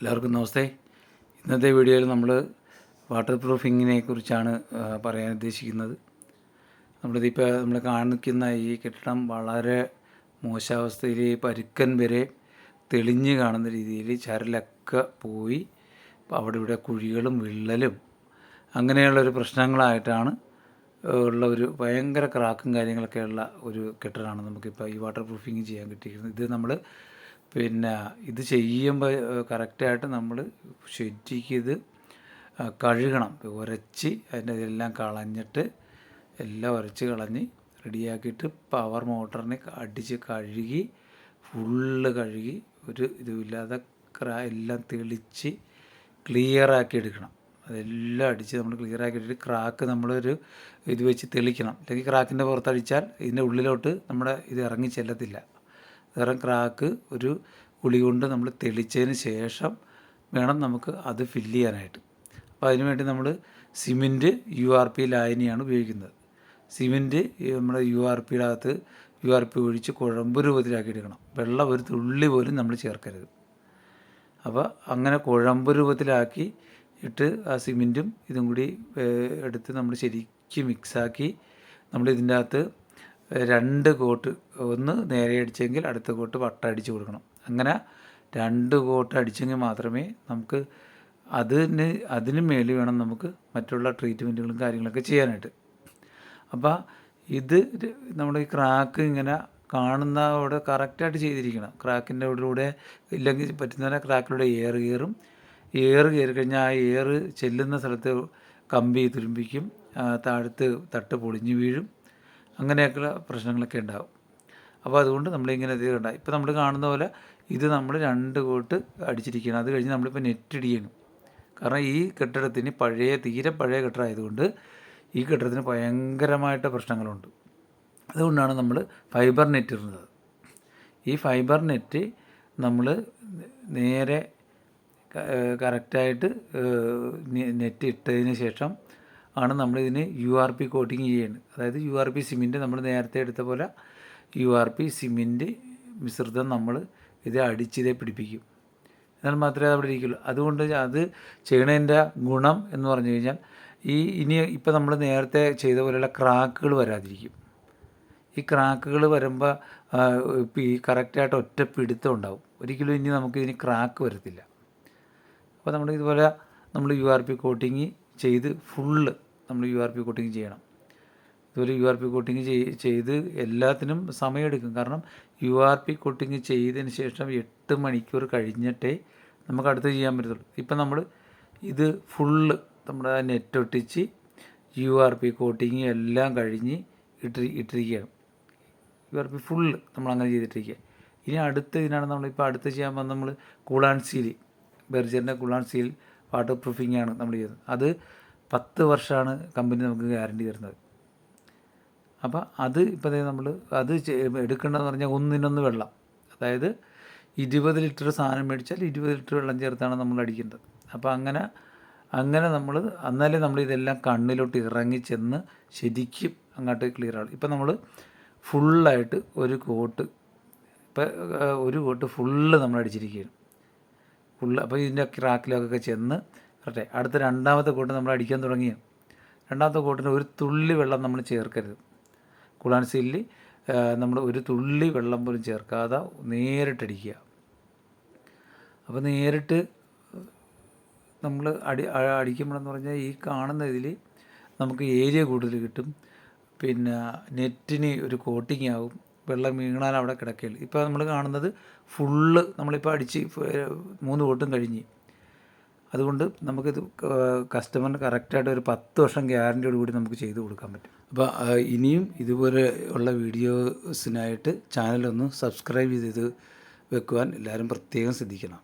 എല്ലാവർക്കും നമസ്തേ. ഇന്നത്തെ വീഡിയോയിൽ നമ്മൾ വാട്ടർ പ്രൂഫിങ്ങിനെ കുറിച്ചാണ് പറയാൻ ഉദ്ദേശിക്കുന്നത്. നമ്മളിതിപ്പോൾ നമ്മൾ കാണിക്കുന്ന ഈ കെട്ടിടം വളരെ മോശാവസ്ഥയിൽ പരുക്കൻ വരെ തെളിഞ്ഞ് കാണുന്ന രീതിയിൽ ചരലൊക്കെ പോയി. അവിടെ ഇവിടെ കുഴികളും വിള്ളലും അങ്ങനെയുള്ളൊരു പ്രശ്നങ്ങളായിട്ടാണ് ഉള്ള ഒരു ഭയങ്കര ക്രാക്കും കാര്യങ്ങളൊക്കെ ഉള്ള ഒരു കെട്ടിടമാണ് നമുക്കിപ്പോൾ ഈ വാട്ടർ പ്രൂഫിങ് ചെയ്യാൻ കിട്ടിയിരിക്കുന്നത്. ഇത് നമ്മൾ പിന്നെ ഇത് ചെയ്യുമ്പോൾ കറക്റ്റായിട്ട് നമ്മൾ ശരിക്കിത് കഴുകണം. ഉരച്ച് അതിന്റെ ഇതെല്ലാം കളഞ്ഞിട്ട് എല്ലാം ഉരച്ച് കളഞ്ഞ് റെഡിയാക്കിയിട്ട് പവർ മോട്ടറിനെ അടിച്ച് കഴുകി ഫുള്ള് കഴുകി ഒരു ഇതുമില്ലാതെ ക്രാ എല്ലാം തെളിച്ച് ക്ലിയറാക്കി എടുക്കണം. അതെല്ലാം അടിച്ച് നമ്മൾ ക്ലിയറാക്കി എടുത്തിട്ട് ക്രാക്ക് നമ്മളൊരു ഇത് വെച്ച് തെളിക്കണം. അല്ലെങ്കിൽ ക്രാക്കിന്റെ പുറത്തടിച്ചാൽ ഇതിന്റെ ഉള്ളിലോട്ട് നമ്മുടെ ഇത് ഇറങ്ങി ചെല്ലത്തില്ല. കാരണം ക്രാക്ക് ഒരു ഗുളി കൊണ്ട് നമ്മൾ തെളിച്ചതിന് ശേഷം വേണം നമുക്ക് അത് ഫില്ല് ചെയ്യാനായിട്ട്. അപ്പോൾ അതിനുവേണ്ടി നമ്മൾ സിമെന്റ് യു ആർ പി ലായനിയാണ് ഉപയോഗിക്കുന്നത്. സിമെന്റ് നമ്മുടെ യു ആർ പിയുടെ അകത്ത് യു ആർ പി ഒഴിച്ച് കുഴമ്പ് രൂപത്തിലാക്കി എടുക്കണം. വെള്ളം ഒരു തുള്ളി പോലും നമ്മൾ ചേർക്കരുത്. അപ്പോൾ അങ്ങനെ കുഴമ്പ് രൂപത്തിലാക്കി ഇട്ട് ആ സിമെന്റും ഇതും കൂടി എടുത്ത് നമ്മൾ ശരിക്കും മിക്സാക്കി നമ്മൾ ഇതിന്റെ അകത്ത് രണ്ട് കോട്ട് ഒന്ന് നേരെ അടിച്ചെങ്കിൽ അടുത്ത കോട്ട് വട്ട അടിച്ച് കൊടുക്കണം. അങ്ങനെ രണ്ട് കോട്ട് അടിച്ചെങ്കിൽ മാത്രമേ നമുക്ക് അതിന് അതിന് മേളിൽ വേണം നമുക്ക് മറ്റുള്ള ട്രീറ്റ്മെന്റുകളും കാര്യങ്ങളൊക്കെ ചെയ്യാനായിട്ട്. അപ്പോൾ ഇത് നമ്മുടെ ഈ ക്രാക്ക് ഇങ്ങനെ കാണുന്ന അവിടെ കറക്റ്റായിട്ട് ചെയ്തിരിക്കണം. ക്രാക്കിന്റെ ഉള്ളിലൂടെ ഇല്ലെങ്കിൽ പറ്റുന്ന ക്രാക്കിലൂടെ എയർ കയറും. എയർ കയറി കഴിഞ്ഞാൽ ആ എയർ ചെല്ലുന്ന സ്ഥലത്ത് കമ്പി തുരുമ്പിക്കും. താഴത്ത് തട്ട് പൊളിഞ്ഞു വീഴും. അങ്ങനെയൊക്കെയുള്ള പ്രശ്നങ്ങളൊക്കെ ഉണ്ടാകും അപ്പോൾ അതുകൊണ്ട് നമ്മളിങ്ങനെ ഇത് ഉണ്ടാകും ഇപ്പോൾ നമ്മൾ കാണുന്ന പോലെ ഇത് നമ്മൾ രണ്ട് കോട്ട് അടിച്ചിരിക്കുകയാണ്. അത് കഴിഞ്ഞ് നമ്മളിപ്പോൾ നെറ്റ് ഇടിയണം കാരണം ഈ കെട്ടിടത്തിന് പഴയ തീരെ പഴയ കെട്ടിടമായതുകൊണ്ട് ഈ കെട്ടിടത്തിന് ഭയങ്കരമായിട്ട് പ്രശ്നങ്ങളുണ്ട്. അതുകൊണ്ടാണ് നമ്മൾ ഫൈബർ നെറ്റ് ഇടുന്നത്. ഈ ഫൈബർ നെറ്റ് നമ്മൾ നേരെ കറക്റ്റായിട്ട് നെറ്റ് ഇട്ടതിന് ശേഷം ആണ് നമ്മളിതിന് യു ആർ പി കോട്ടിങ് ചെയ്യുന്നത് അതായത് യു ആർ പി സിമെന്റ് നമ്മൾ നേരത്തെ എടുത്ത പോലെ യു ആർ പി സിമെന്റ് മിശ്രിതം നമ്മൾ ഇത് അടിച്ചിതേ പിടിപ്പിക്കും. എന്നാൽ മാത്രമേ അവിടെ ഇരിക്കുള്ളൂ. അതുകൊണ്ട് അത് ചെയ്യണതിന്റെ ഗുണം എന്ന് പറഞ്ഞു കഴിഞ്ഞാൽ ഈ ഇനി ഇപ്പം നമ്മൾ നേരത്തെ ചെയ്ത പോലെയുള്ള ക്രാക്കുകൾ വരാതിരിക്കും. ഈ ക്രാക്കുകൾ വരുമ്പോൾ ഇപ്പം ഈ കറക്റ്റായിട്ട് ഒറ്റ പിടുത്തം ഉണ്ടാവും. ഒരിക്കലും ഇനി നമുക്ക് ഇതിന് ക്രാക്ക് വരത്തില്ല. അപ്പോൾ നമ്മൾ ഇതുപോലെ നമ്മൾ യു ആർ പി കോട്ടിങ് ചെയ്ത് ഫുള്ള് നമ്മൾ യു ആർ പി കോട്ടിങ് ചെയ്യണം. ഇതുപോലെ യു ആർ പി കോട്ടിങ് ചെയ്ത് എല്ലാത്തിനും സമയമെടുക്കും. കാരണം യു ആർ പി കോട്ടിങ് ചെയ്തതിന് ശേഷം എട്ട് മണിക്കൂർ കഴിഞ്ഞിട്ടേ നമുക്ക് അടുത്ത് ചെയ്യാൻ പറ്റത്തുള്ളൂ. ഇപ്പം നമ്മൾ ഇത് ഫുള്ള് നമ്മുടെ നെറ്റ് ഒട്ടിച്ച് യു ആർ പി കോട്ടിങ് എല്ലാം കഴിഞ്ഞ് ഇട്ടി ഇട്ടിരിക്കുകയാണ്. യു ആർ പി ഫുള്ള് നമ്മളങ്ങനെ ചെയ്തിട്ടിരിക്കുക ഇനി അടുത്ത ഇതിനാണ് നമ്മളിപ്പോൾ അടുത്ത് ചെയ്യാൻ വന്ന നമ്മൾ കൂളാൻ സീൽ ബെർജറിന്റെ കൂളാൻ സീൽ വാട്ടർ പ്രൂഫിംഗ് ആണ് നമ്മൾ ചെയ്യുന്നത്. അത് പത്ത് വർഷമാണ് കമ്പനി നമുക്ക് ഗ്യാരണ്ടി തരുന്നത്. അപ്പോൾ അത് ഇപ്പോൾ നമ്മൾ അത് എടുക്കേണ്ടതെന്ന് പറഞ്ഞാൽ ഒന്നിനൊന്ന് വെള്ളം. അതായത് ഇരുപത് ലിറ്റർ സാധനം മേടിച്ചാൽ ഇരുപത് ലിറ്റർ വെള്ളം ചേർത്താണ് നമ്മൾ അടിക്കേണ്ടത്. അപ്പോൾ അങ്ങനെ അങ്ങനെ നമ്മൾ എന്നാലേ നമ്മൾ ഇതെല്ലാം കണ്ണിലോട്ട് ഇറങ്ങി ചെന്ന് ശരിക്കും അങ്ങോട്ട് ക്ലിയർ ആവും ഇപ്പം നമ്മൾ ഫുള്ളായിട്ട് ഒരു കോട്ട് ഇപ്പം ഒരു കോട്ട് ഫുള്ള് നമ്മൾ അടിച്ചിരിക്കുകയാണ്. ഫുള്ള് അപ്പോൾ ഇതിന്റെ ക്രാക്കിലൊക്കെ ചെന്ന് കറക്റ്റ് അടുത്ത രണ്ടാമത്തെ കോട്ട് നമ്മൾ അടിക്കാൻ തുടങ്ങിയ രണ്ടാമത്തെ കൂട്ടിന് ഒരു തുള്ളി വെള്ളം നമ്മൾ ചേർക്കരുത്. കുളാൻ സീലിൽ നമ്മൾ ഒരു തുള്ളി വെള്ളം പോലും ചേർക്കാതെ നേരിട്ടടിക്കുക. അപ്പോൾ നേരിട്ട് നമ്മൾ അടി അടിക്കുമ്പോഴെന്ന് പറഞ്ഞാൽ ഈ കാണുന്ന ഇതിൽ നമുക്ക് ഏരിയ കൂടുതൽ കിട്ടും. പിന്നെ നെറ്റിന് ഒരു കോട്ടിങ് ആവും. വെള്ളം വീണാൽ അവിടെ കിടക്കുകയുള്ളൂ ഇപ്പോൾ നമ്മൾ കാണുന്നത് ഫുള്ള് നമ്മളിപ്പോൾ അടിച്ച് മൂന്ന് കോട്ടും കഴിഞ്ഞ്. അതുകൊണ്ട് നമുക്കിത് കസ്റ്റമറിന് കറക്റ്റായിട്ട് ഒരു പത്ത് വർഷം ഗ്യാരന്റിയോട് കൂടി നമുക്ക് ചെയ്ത് കൊടുക്കാൻ പറ്റും. അപ്പോൾ ഇനിയും ഇതുപോലെ ഉള്ള വീഡിയോസിനായിട്ട് ചാനലൊന്ന് സബ്സ്ക്രൈബ് ചെയ്ത് വെക്കുവാൻ എല്ലാവരും പ്രത്യേകം ശ്രദ്ധിക്കണം.